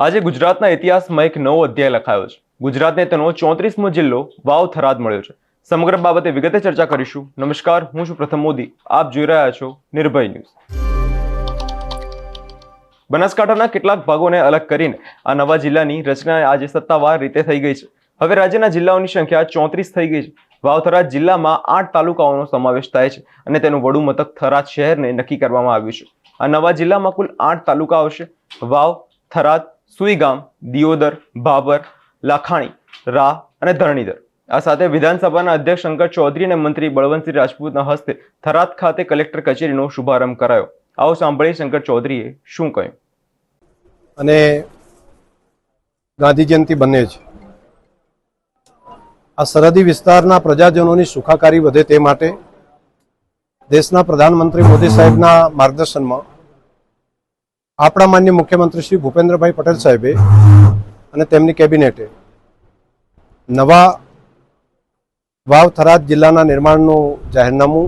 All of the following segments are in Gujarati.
આજે ગુજરાતના ઇતિહાસમાં એક નવો અધ્યાય લખાયો છે. ગુજરાતને તેનો ચોત્રીસમો જિલ્લો વાવ થરાદ મળ્યો છે. સમગ્ર બાબતે વિગતે ચર્ચા કરીશું. નમસ્કાર, હું છું પ્રથમ મોદી. આપ જોઈ રહ્યા છો નિર્ભય ન્યૂઝ. બનાસકાંઠાના કેટલાક ભાગોને અલગ કરીને આ નવા જિલ્લાની રચના આજે સત્તાવાર રીતે થઈ ગઈ છે. હવે રાજ્યના જિલ્લાઓની સંખ્યા ચોત્રીસ થઈ ગઈ છે. વાવ-થરાદ જિલ્લામાં આઠ તાલુકાઓનો સમાવેશ થાય છે અને તેનું વડું મથક થરાદ શહેરને નક્કી કરવામાં આવ્યું છે. આ નવા જિલ્લામાં કુલ આઠ તાલુકાઓ છે. વાવ, થરાદ સુઈગામ, દિયોદર ભાબર લાખાણી, રા અને ધરણીધર. આ સાથે વિધાનસભાના અધ્યક્ષ શંકર ચૌધરી અને મંત્રી બળવંતસિંહ રાજપૂતના હસ્તે થરાદ ખાતે કલેક્ટર કચેરીનો શુભારંભ કરાયો. આવો સાંભળીએ શંકર ચૌધરીએ શું કહ્યું? અને ગાંધી જયંતિ બંને છે આ સરહદી વિસ્તારના પ્રજાજનોની સુખાકારી વધે તે માટે દેશના પ્રધાનમંત્રી મોદી સાહેબના માર્ગદર્શનમાં આપણા માન્ય મુખ્યમંત્રી શ્રી ભૂપેન્દ્રભાઈ પટેલ સાહેબે અને તેમની કેબિનેટે નવા વાવ થરાદ જિલ્લાના નિર્માણનું જાહેરનામું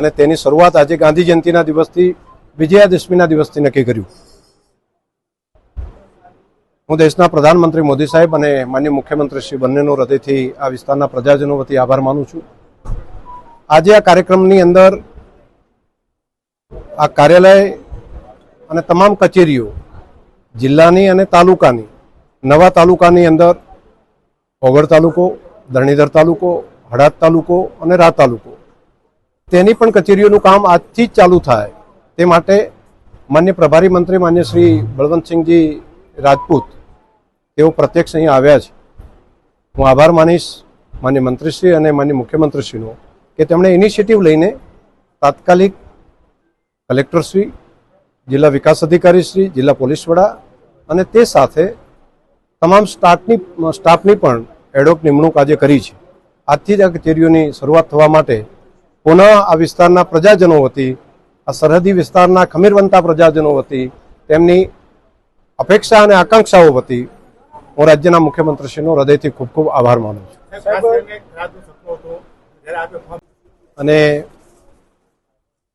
અને તેની શરૂઆત આજે ગાંધી જયંતિના દિવસથી વિજયાદશમીના દિવસથી નક્કી કર્યું. હું દેશના પ્રધાનમંત્રી મોદી સાહેબ અને માન્ય મુખ્યમંત્રી શ્રી બંનેનો હૃદયથી આ વિસ્તારના પ્રજાજનો વતી આભાર માનું છું. આજે આ કાર્યક્રમની અંદર આ કાર્યાલય અને તમામ કચેરીઓ, જિલ્લાની અને તાલુકાની, નવા તાલુકાની અંદર ઓગળ તાલુકો, ધરણીધર તાલુકો હડાદ તાલુકો અને રા તાલુકો. તેની પણ કચેરીઓનું કામ આજથી જ ચાલુ થાય. તે માટે માન્ય પ્રભારી મંત્રી માન્ય શ્રી બળવંતસિંહજી રાજપૂત, તેઓ પ્રત્યક્ષ અહીં આવ્યા છે. હું આભાર માનીશ માન્ય મંત્રીશ્રી અને માન્ય મુખ્યમંત્રીશ્રીનો કે તેમણે ઇનિશિયેટિવ લઈને તાત્કાલિક કલેક્ટરશ્રી જિલ્લા વિકાસ અધિકારી શ્રી જિલ્લા પોલીસ વડા અને તે સાથે તમામ સ્ટાફની સ્ટાફની પણ એડોક નિમણૂક આજે કરી છે. આજથી જ આ કચેરીઓની શરૂઆત થવા માટે પુનઃ આ વિસ્તારના પ્રજાજનો વતી આ સરહદી વિસ્તારના ખમીરવંતા પ્રજાજનો વતી તેમની અપેક્ષા અને આકાંક્ષાઓ વતી હું રાજ્યના મુખ્યમંત્રીશ્રીનો હૃદયથી ખૂબ ખૂબ આભાર માનું છું. અને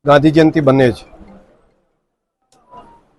ગાંધી જયંતિ બંને છે.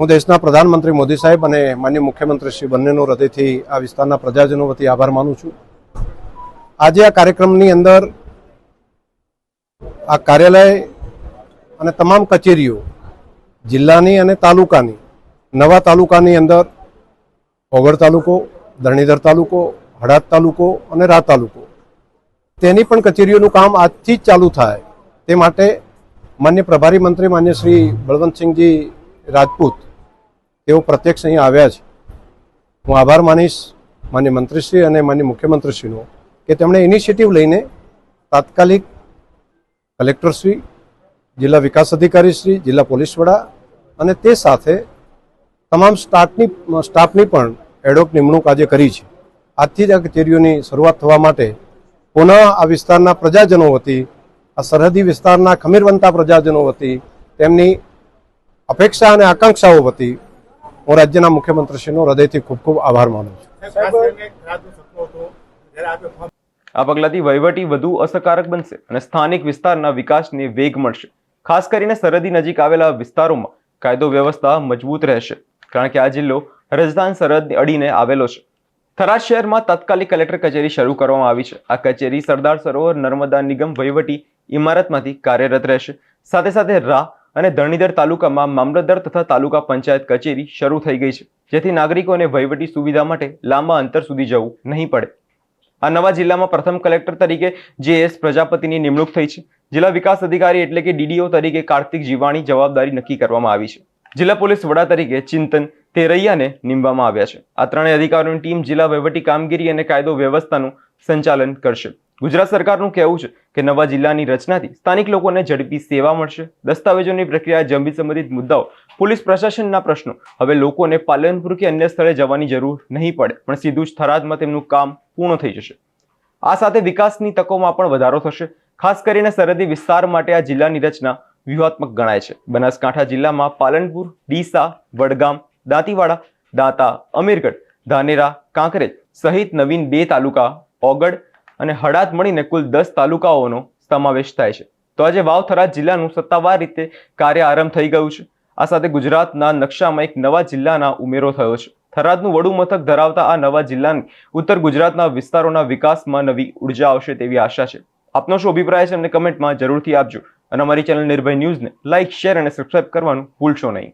હું દેશના પ્રધાનમંત્રી મોદી સાહેબ અને માન્ય મુખ્યમંત્રી શ્રી બંનેનો હૃદયથી આ વિસ્તારના પ્રજાજનો વતી આભાર માનું છું. આજે આ કાર્યક્રમની અંદર આ કાર્યાલય અને તમામ કચેરીઓ, જિલ્લાની અને તાલુકાની, નવા તાલુકાની અંદર ઓગળ તાલુકો, ધરણીધર તાલુકો હડાદ તાલુકો અને રા તાલુકો. તેની પણ કચેરીઓનું કામ આજથી જ ચાલુ થાય. તે માટે માન્ય પ્રભારી મંત્રી માન્ય શ્રી બળવંતસિંહજી રાજપૂત તેઓ પ્રત્યક્ષ અહીં આવ્યા છે. હું આભાર માનીશ માન્ય મંત્રીશ્રી અને માન્ય મુખ્યમંત્રીશ્રીનો કે તેમણે ઇનિશિયેટિવ લઈને તાત્કાલિક કલેક્ટરશ્રી, જિલ્લા વિકાસ અધિકારીશ્રી, જિલ્લા પોલીસ વડા અને તે સાથે તમામ સ્ટાફની સ્ટાફની પણ એડોક નિમણૂક આજે કરી છે. આજથી જ આ કચેરીઓની શરૂઆત થવા માટે પુનઃ આ વિસ્તારના પ્રજાજનો વતી, આ સરહદી વિસ્તારના ખમીરવંતા પ્રજાજનો વતી તેમની અપેક્ષા અને આકાંક્ષાઓ વતી હું રાજ્યના મુખ્યમંત્રીશ્રીનો હૃદયથી ખૂબ ખૂબ આભાર માનું છું. આ પગલાથી વહીવટી વધુ અસરકારક બનશે અને સ્થાનિક વિસ્તારના વિકાસને વેગ મળશે. ખાસ કરીને સરહદી નજીક આવેલા વિસ્તારોમાં કાયદો વ્યવસ્થા મજબૂત રહેશે. કારણ કે આ જિલ્લો રાજસ્થાન સરહદ અડીને આવેલો છે. થરાદ શહેરમાં તાત્કાલિક કલેક્ટર કચેરી શરૂ કરવામાં આવી છે. આ કચેરી સરદાર સરોવર નર્મદા નિગમ વહીવટી ઇમારતમાંથી કાર્યરત રહેશે. સાથે સાથે રા અને ધરણીધર તાલુકામાં મામલતદાર તથા તાલુકા પંચાયત કચેરી શરૂ થઈ ગઈ છે, જેથી નાગરિકોને વહીવટી સુવિધા માટે લાંબા અંતર સુધી જવું નહીં પડે. આ નવા જિલ્લામાં પ્રથમ કલેક્ટર તરીકે જે એસ પ્રજાપતિની નિમણૂક થઈ છે. જિલ્લા વિકાસ અધિકારી એટલે કે ડીડીઓ તરીકે કાર્તિક જીવાણી જવાબદારી નક્કી કરવામાં આવી છે. જિલ્લા પોલીસ વડા તરીકે ચિંતન તેરૈયાને નીમવામાં આવ્યા છે. આ ત્રણેય અધિકારીઓની ટીમ જિલ્લા વહીવટી કામગીરી અને કાયદો વ્યવસ્થાનું સંચાલન કરશે. ગુજરાત સરકારનું કહેવું છે કે નવા જિલ્લાની રચનાથી સ્થાનિક લોકોને ઝડપી સેવા મળશે. દસ્તાવેજોની પ્રક્રિયા જમીન સંબંધિત મુદ્દાઓ, પોલીસ પ્રશાસનના પ્રશ્નો. હવે લોકોને પાલનપુર કે અન્ય સ્થળે જવાની જરૂર નહીં પડે, પણ સીધું જ થરાદમાં તેમનું કામ પૂર્ણ થઈ જશે. આ સાથે વિકાસની તકોમાં પણ વધારો થશે. ખાસ કરીને સરહદી વિસ્તાર માટે આ જિલ્લાની રચના વ્યૂહાત્મક ગણાય છે. બનાસકાંઠા જિલ્લામાં પાલનપુર, ડીસા, વડગામ, દાંતીવાડા, દાંતા, અમીરગઢ, ધાનેરા, કાંકરેજ સહિત નવીન બે તાલુકા ઓગડ અને હડાત મળીને કુલ દસ તાલુકાઓનો સમાવેશ થાય છે. તો આજે વાવ-થરાદ જિલ્લાનું સત્તાવાર રીતે કાર્ય આરંભ થઈ ગયું છે. આ સાથે ગુજરાતના નકશામાં એક નવા જિલ્લાના ઉમેરો થયો છે. થરાદનું વડું મથક ધરાવતા આ નવા જિલ્લાની ઉત્તર ગુજરાતના વિસ્તારોના વિકાસમાં નવી ઊર્જા આવશે તેવી આશા છે. આપનો શું અભિપ્રાય છે અમને કમેન્ટમાં જરૂરથી આપજો. અને અમારી ચેનલ નિર્ભય ન્યૂઝને લાઇક શેર અને સબસ્ક્રાઇબ કરવાનું ભૂલશો નહીં.